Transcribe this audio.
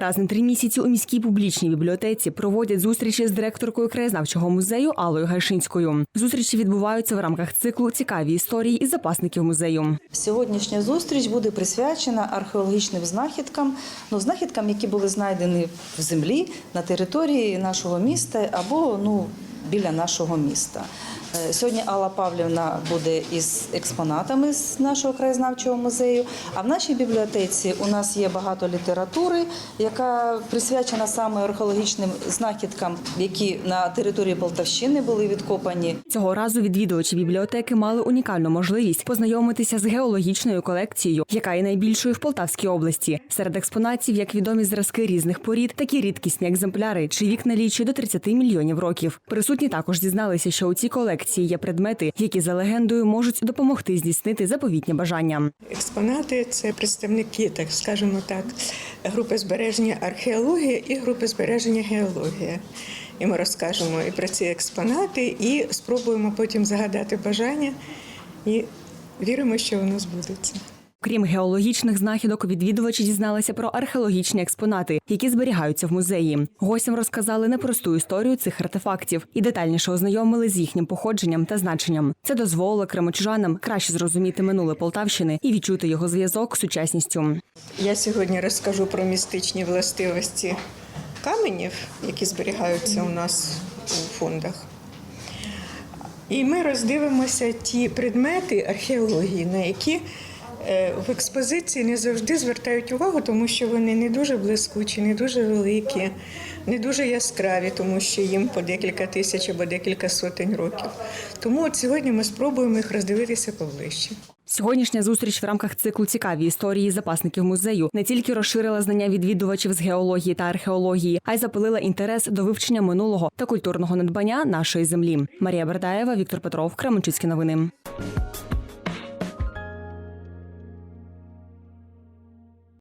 Раз на три місяці у міській публічній бібліотеці проводять зустрічі з директоркою краєзнавчого музею Аллою Гайшинською. Зустрічі відбуваються в рамках циклу Цікаві історії із запасників музею. Сьогоднішня зустріч буде присвячена археологічним знахідкам, ну знахідкам, які були знайдені в землі на території нашого міста або ну біля нашого міста. Е, Сьогодні Алла Павлівна буде із експонатами з нашого краєзнавчого музею. А в нашій бібліотеці у нас є багато літератури, яка присвячена саме археологічним знахідкам, які на території Полтавщини були відкопані. Цього разу відвідувачі бібліотеки мали унікальну можливість познайомитися з геологічною колекцією, яка є найбільшою в Полтавській області. Серед експонатів як відомі зразки різних порід, так і рідкісні екземпляри, чий вік налічує до 30 мільйонів років. Присутні також дізналися, що у цій колекції є предмети, які за легендою можуть допомогти здійснити заповітні бажання. Експонати це представники, так скажемо так, групи збереження археологія і групи збереження геологія. І ми розкажемо і про ці експонати, і спробуємо потім загадати бажання, і віримо, що воно збудеться. Крім геологічних знахідок, відвідувачі дізналися про археологічні експонати, які зберігаються в музеї. Гостям розказали непросту історію цих артефактів і детальніше ознайомили з їхнім походженням та значенням. Це дозволило кримочужанам краще зрозуміти минуле Полтавщини і відчути його зв'язок з сучасністю. Я сьогодні розкажу про містичні властивості каменів, які зберігаються у нас у фондах. І ми роздивимося ті предмети археології, на які в експозиції не завжди звертають увагу, тому що вони не дуже блискучі, не дуже великі, не дуже яскраві, тому що їм по декілька тисяч або декілька сотень років. Тому от сьогодні ми спробуємо їх роздивитися поближче. Сьогоднішня зустріч в рамках циклу цікаві історії запасників музею не тільки розширила знання відвідувачів з геології та археології, а й запалила інтерес до вивчення минулого та культурного надбання нашої землі. Марія Бердаєва, Віктор Петров, Кременчуцькі новини.